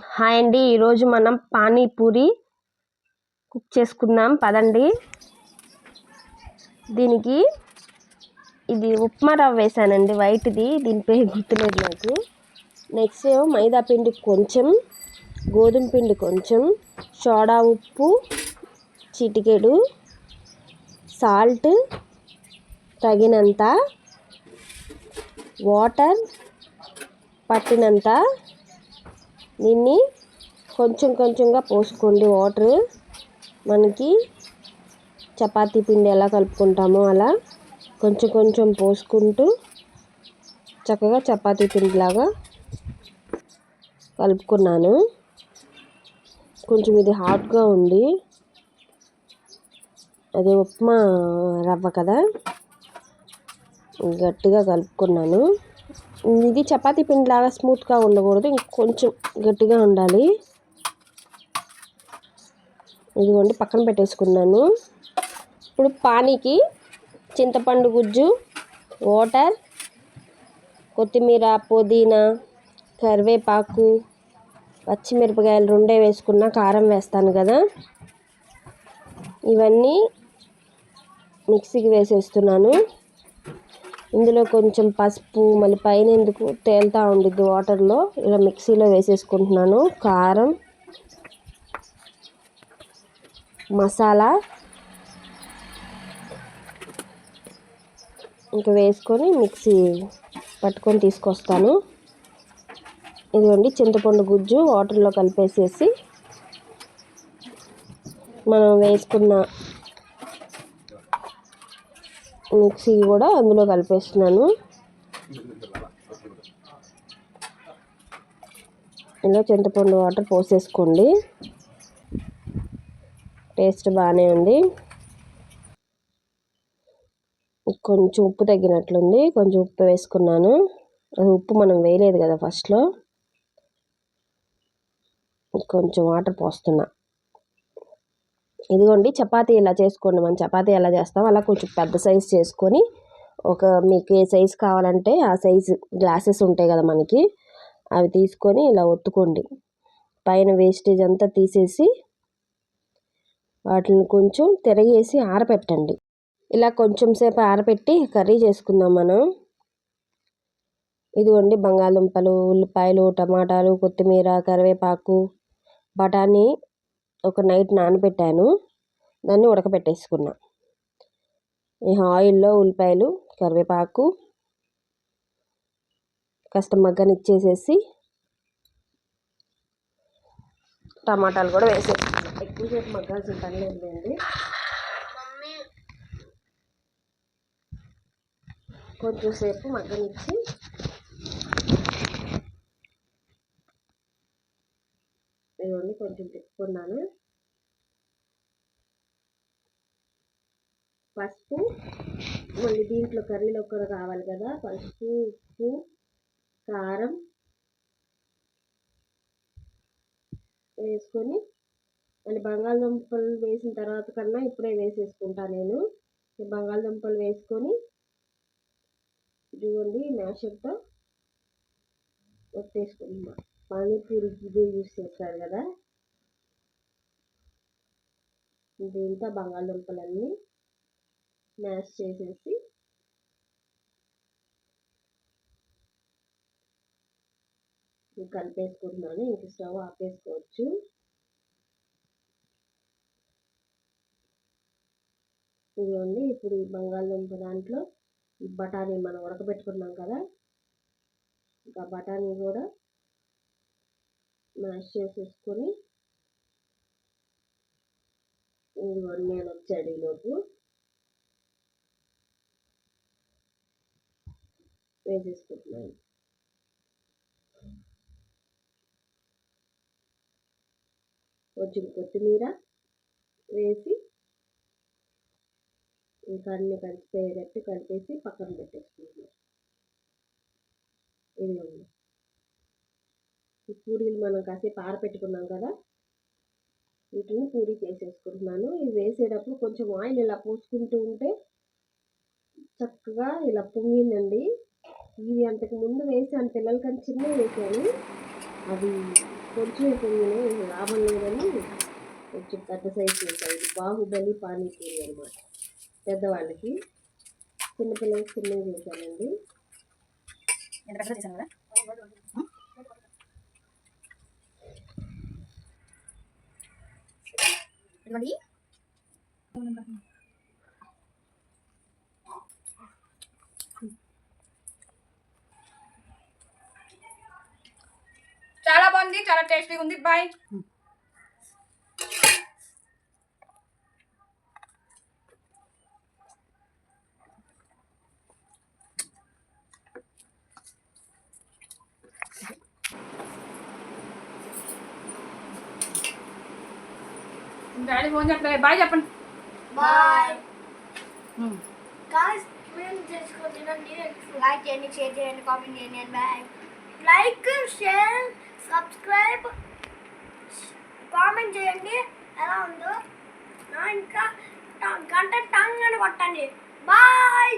Hi అండి. ఈరోజు మనం పానీపూరి కుక్ చేసుకుందాం. పదండి. దీనికి ఇది ఉప్మా రవ్వ వేసానండి. వైట్ది. దీని పేరు గుర్తులేదు నాకు. నెక్స్ట్ మైదా పిండి కొంచెం గోధుమ పిండి కొంచెం సోడా ఉప్పు చిటికెడు సాల్ట్ తగినంత వాటర్ పట్టినంత దీన్ని కొంచెం కొంచెంగా పోసుకోండి వాటర్. మనకి చపాతీ పిండి ఎలా కలుపుకుంటామో అలా కొంచెం కొంచెం పోసుకుంటూ చక్కగా చపాతీ పిండిలాగా కలుపుకున్నాను. కొంచెం ఇది హాట్గా ఉంది. అది ఉప్మా రవ్వ కదా. గట్టిగా కలుపుకున్నాను. ఇది చపాతీ పిండిలాగా స్మూత్గా ఉండకూడదు. ఇంకొంచెం గట్టిగా ఉండాలి. ఇదిగోండి పక్కన పెట్టేసుకున్నాను. ఇప్పుడు పానీకి చింతపండు గుజ్జు వాటర్ కొత్తిమీర పుదీనా కరివేపాకు పచ్చిమిరపకాయలు రెండే వేసుకున్న కారం వేస్తాను కదా. ఇవన్నీ మిక్సీకి వేసేస్తున్నాను. ఇందులో కొంచెం పసుపు మళ్ళీ పైన ఎందుకు తేలుతూ ఉండిద్ది వాటర్లో ఇలా మిక్సీలో వేసేసుకుంటున్నాను. కారం మసాలా ఇంకా వేసుకొని మిక్సీ పట్టుకొని తీసుకొస్తాను. ఇదిగోండి చింతపండు గుజ్జు వాటర్లో కలిపేసేసి మనం వేసుకున్న మిక్సీ కూడా అందులో కలిపేస్తున్నాను. ఇలా చింతపండు వాటర్ పోసేసుకోండి. టేస్ట్ బాగానే ఉంది. కొంచెం ఉప్పు తగ్గినట్లుంది. కొంచెం ఉప్పు వేసుకున్నాను. అది ఉప్పు మనం వేయలేదు కదా ఫస్ట్లో. కొంచెం వాటర్ పోస్తున్నా. ఇదిగోండి చపాతీ ఇలా చేసుకోండి మనం చపాతీ ఎలా చేస్తాం అలా కొంచెం పెద్ద సైజ్ చేసుకొని ఒక మీకు ఏ సైజు కావాలంటే ఆ సైజు గ్లాసెస్ ఉంటాయి కదా మనకి అవి తీసుకొని ఇలా ఒత్తుకోండి. పైన వేస్టేజ్ అంతా తీసేసి వాటిని కొంచెం తిరగేసి ఆరబెట్టండి ఇలా కొంచెం సేపు ఆరబెట్టి కర్రీ చేసుకుందాం మనం. ఇదిగోండి బంగాళదుంపలు ఉల్లిపాయలు టమాటాలు కొత్తిమీర కరివేపాకు బఠానీ ఒక నైట్ నానబెట్టాను. దాన్ని ఉడకబెట్టేసుకున్నా. ఈ ఆయిల్లో ఉల్లిపాయలు కరివేపాకు కాస్త మగ్గనిచ్చేసేసి టమాటాలు కూడా వేసేసుకున్నాను ఎక్కువసేపు మగ్గాల్సిన పని లేదండి. కొంచెంసేపు మగ్గనిచ్చి ఇవన్నీ కొంచెం పెట్టుకున్నాను పసుపు మళ్ళీ దీంట్లో కర్రీలో కూడా కావాలి కదా పసుపు ఉప్పు కారం వేసుకొని మళ్ళీ బంగాళదుంపలు వేసిన తర్వాత కన్నా ఇప్పుడే వేసేసుకుంటా నేను. బంగాళదుంపలు వేసుకొని ఇదిగోండి మ్యాషర్తో ఒత్తేసుకుంటున్నా. పానీపూరికి ఇదే యూస్ చేస్తారు కదా? దీంతో బంగాళదుంపలన్నీ మ్యాష్ చేసేసి కలిపేసుకుంటున్నాను. ఇంక స్టవ్ ఆపేసుకోవచ్చు. ఇదిగోండి ఇప్పుడు ఈ బంగాళదుంప దాంట్లో ఈ బఠానీ మనం ఉడకబెట్టుకున్నాం కదా? ఇంకా బఠానీ కూడా మ్యాష్ చేసేసుకొని ఇదిగోండి నేను వచ్చాడు ఈలోపు వేసేసుకుంటున్నాను. కొంచెం కొత్తిమీర వేసి ఇంకా అన్ని కలిసిపోయేటట్టు కలిపేసి పక్కన పెట్టేసుకుంటున్నాను. ఇదిగోండి. ఈ పూరీలు మనం కాసేపు ఆరపెట్టుకున్నాం కదా వీటిని పూరీ చేసేసుకుంటున్నాను. ఇవి వేసేటప్పుడు కొంచెం ఆయిల్ ఇలా పోసుకుంటూ ఉంటే చక్కగా ఇలా పొంగిందండి. ఇవి అంతకు ముందు వేసాను పిల్లలకని చిన్న వేసాను. అవి కొంచెం కొంచెం లాభం లేదని కొంచెం పెద్ద సైజు ఉంటాయి. బాహుబలి పానీపూరి అనమాట పెద్దవాళ్ళకి చిన్నపిల్లలకి చిన్నవి చేశానండి ఎంత చేశాను కదా ఇదిగోండి చాలా బాగుంది చాలా టేస్టీగా ఉంది బాయ్ డాడీ ఫోన్ చెప్పలేదు బాయ్ చెప్పండి. బాయ్. గాయ్స్ మేము చేసుకొని తినండి లైక్ చేయండి షేర్ చేయండి కామెంట్ చేయండి bye like share subscribe comment చేయండి. ఎలా ఉందో? ఇంకా గంట టంగ్ అని కొట్టండి. బాయ్